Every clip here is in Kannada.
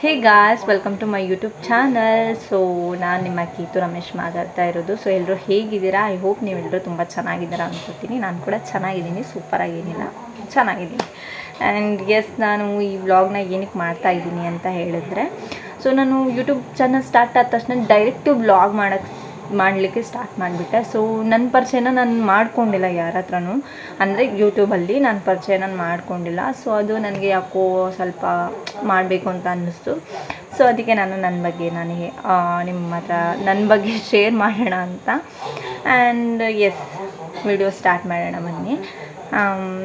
Hey guys welcome to my YouTube channel so ನಾನು ನಿಮ್ಮ ಕೀತು ರಮೇಶ್ ಮಾತಾಡ್ತಾ ಇರೋದು. ಸೊ ಎಲ್ಲರೂ ಹೇಗಿದ್ದೀರಾ? ಐ ಹೋಪ್ ನೀವೆಲ್ಲರೂ ತುಂಬ ಚೆನ್ನಾಗಿದ್ದೀರಾ ಅನ್ಕೋತೀನಿ. ನಾನು ಕೂಡ ಚೆನ್ನಾಗಿದ್ದೀನಿ. ಸೂಪರಾಗೇನಿಲ್ಲ ಚೆನ್ನಾಗಿದ್ದೀನಿ. ಆ್ಯಂಡ್ ಎಸ್ ನಾನು ಈ ವ್ಲಾಗ್ನ ಏನಕ್ಕೆ ಮಾಡ್ತಾ ಇದ್ದೀನಿ ಅಂತ ಹೇಳಿದ್ರೆ ಸೊ ನಾನು ಯೂಟ್ಯೂಬ್ ಚಾನಲ್ ಸ್ಟಾರ್ಟ್ ಆದ ತಕ್ಷಣ ಡೈರೆಕ್ಟು ವ್ಲಾಗ್ ಮಾಡೋಕ್ಕೆ ಮಾಡಲಿಕ್ಕೆ ಸ್ಟಾರ್ಟ್ ಮಾಡಿಬಿಟ್ಟೆ. ಸೊ ನನ್ನ ಪರಿಚಯನ ನಾನು ಮಾಡ್ಕೊಂಡಿಲ್ಲ ಯಾರ ಹತ್ರನೂ. ಅಂದರೆ ಯೂಟ್ಯೂಬಲ್ಲಿ ನನ್ನ ಪರಿಚಯ ನಾನು ಮಾಡ್ಕೊಂಡಿಲ್ಲ. ಸೊ ಅದು ನನಗೆ ಯಾಕೋ ಸ್ವಲ್ಪ ಮಾಡಬೇಕು ಅಂತ ಅನ್ನಿಸ್ತು. ಸೊ ಅದಕ್ಕೆ ನಾನು ನನ್ನ ಬಗ್ಗೆ ನನಗೆ ನಿಮ್ಮ ಹತ್ರ ನನ್ನ ಬಗ್ಗೆ ಶೇರ್ ಮಾಡೋಣ ಅಂತ. ಆ್ಯಂಡ್ ಎಸ್ ವಿಡಿಯೋ ಸ್ಟಾರ್ಟ್ ಮಾಡೋಣ ಬನ್ನಿ.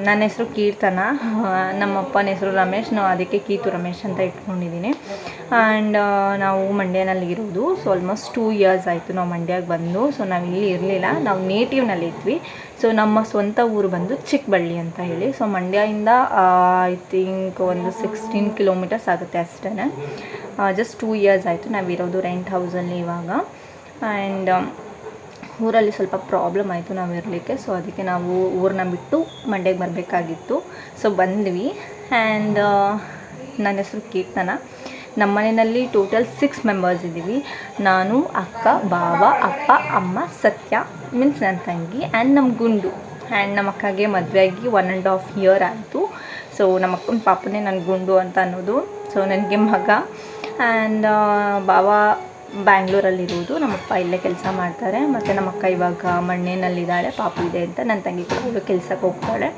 ನನ್ನ ಹೆಸರು ಕೀರ್ತನ. ನಮ್ಮಪ್ಪನ ಹೆಸರು ರಮೇಶ್. ನಾವು ಅದಕ್ಕೆ ಕೀತು ರಮೇಶ್ ಅಂತ ಇಟ್ಕೊಂಡಿದ್ದೀನಿ. ಆ್ಯಂಡ್ ನಾವು ಮಂಡ್ಯನಲ್ಲಿ ಇರೋದು ಸೊ ಆಲ್ಮೋಸ್ಟ್ ಟೂ ಇಯರ್ಸ್ ಆಯಿತು ನಾವು ಮಂಡ್ಯಕ್ಕೆ ಬಂದು. ಸೊ ನಾವು ಇಲ್ಲಿ ಇರಲಿಲ್ಲ. ನಾವು ನೇಟಿವ್ನಲ್ಲಿ ಇದ್ವಿ. ಸೊ ನಮ್ಮ ಸ್ವಂತ ಊರು ಬಂದು ಚಿಕ್ಕಬಳ್ಳಿ ಅಂತ ಹೇಳಿ. ಸೊ ಮಂಡ್ಯದಿಂದ ಐ ಥಿಂಕ್ ಒಂದು ಸಿಕ್ಸ್ಟೀನ್ ಕಿಲೋಮೀಟರ್ಸ್ ಆಗುತ್ತೆ ಅಷ್ಟೇ ಜಸ್ಟ್ ಟೂ ಇಯರ್ಸ್ ಆಯಿತು ನಾವಿರೋದು ರೆಂಟ್ ಹೌಸಲ್ಲಿ ಇವಾಗ. ಆ್ಯಂಡ್ ಊರಲ್ಲಿ ಸ್ವಲ್ಪ ಪ್ರಾಬ್ಲಮ್ ಆಯಿತು ನಾವು ಇರಲಿಕ್ಕೆ ಸೊ ಅದಕ್ಕೆ ನಾವು ಊರನ್ನ ಬಿಟ್ಟು ಮಂಡ್ಯಗೆ ಬರಬೇಕಾಗಿತ್ತು. ಸೊ ಬಂದ್ವಿ ಆ್ಯಂಡ್ ನನ್ನ ಹೆಸರು ಕೀರ್ತನ. ನಮ್ಮ ಮನೆಯಲ್ಲಿ ಟೋಟಲ್ ಸಿಕ್ಸ್ ಮೆಂಬರ್ಸ್ ಇದ್ದೀವಿ. ನಾನು, ಅಕ್ಕ ಬಾವ ಅಪ್ಪ, ಅಮ್ಮ, ಸತ್ಯ ಮೀನ್ಸ್ ನನ್ನ ತಂಗಿ ಆ್ಯಂಡ್ ನಮ್ಮ ಗುಂಡು. ಆ್ಯಂಡ್ ನಮ್ಮ ಅಕ್ಕಗೆ ಮದುವೆಯಾಗಿ ಒನ್ ಆ್ಯಂಡ್ ಹಾಫ್ ಇಯರ್ ಆಯಿತು. ಸೊ ನಮ್ಮ ಅಕ್ಕನ ಪಾಪನೇ ನನ್ನ ಗುಂಡು ಅಂತ ಅನ್ನೋದು. ಸೊ ನನಗೆ ಮಗ. ಆ್ಯಂಡ್ ಬಾವ ಬ್ಯಾಂಗ್ಳೂರಲ್ಲಿರುವುದು. ನಮ್ಮಪ್ಪ ಇಲ್ಲೇ ಕೆಲಸ ಮಾಡ್ತಾರೆ. ಮತ್ತು ನಮ್ಮ ಅಕ್ಕ ಇವಾಗ ಮಣ್ಣಿನಲ್ಲಿದ್ದಾಳೆ. ಪಾಪು ಇದೆ ಅಂತ ನನ್ನ ತಂಗಿ ಕೂಡ ಅವಳು ಕೆಲ್ಸಕ್ಕೆ ಹೋಗ್ತಾಳೆ.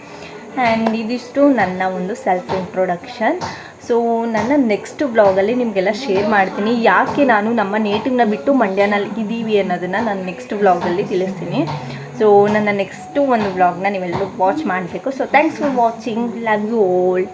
ಆ್ಯಂಡ್ ಇದಿಷ್ಟು ನನ್ನ ಒಂದು ಸೆಲ್ಫ್ ಇಂಟ್ರೊಡಕ್ಷನ್ ಸೊ ನನ್ನ ನೆಕ್ಸ್ಟ್ ಬ್ಲಾಗಲ್ಲಿ ನಿಮಗೆಲ್ಲ ಶೇರ್ ಮಾಡ್ತೀನಿ. ಯಾಕೆ ನಾನು ನಮ್ಮ ನೇಟಿವ್ನ ಬಿಟ್ಟು ಮಂಡ್ಯನಲ್ಲಿ ಇದ್ದೀವಿ ಅನ್ನೋದನ್ನು ನಾನು ನೆಕ್ಸ್ಟ್ ಬ್ಲಾಗಲ್ಲಿ ತಿಳಿಸ್ತೀನಿ. ಸೊ ನನ್ನ ನೆಕ್ಸ್ಟು ಒಂದು ಬ್ಲಾಗ್ನ ನೀವೆಲ್ಲರೂ ವಾಚ್ ಮಾಡಬೇಕು. So thanks for watching love you all